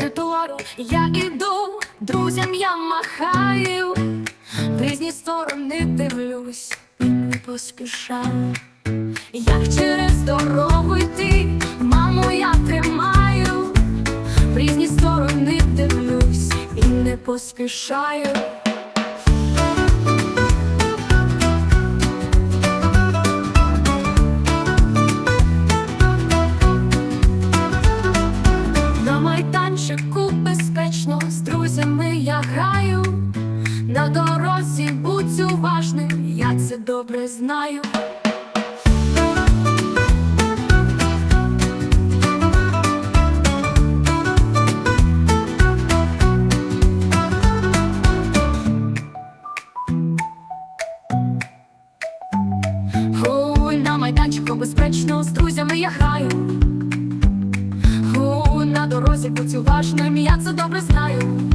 тротуару я іду, друзям я махаю, в різні сторони дивлюсь, не поспішаю. Як через дорогу йти, маму я тримаю, в різні сторони дивлюсь і не поспішаю. Дорозі будь уважним, я це добре знаю. Гу, на майданчику безпечно з друзями я граю. Гу, на дорозі будь уважним, я це добре знаю.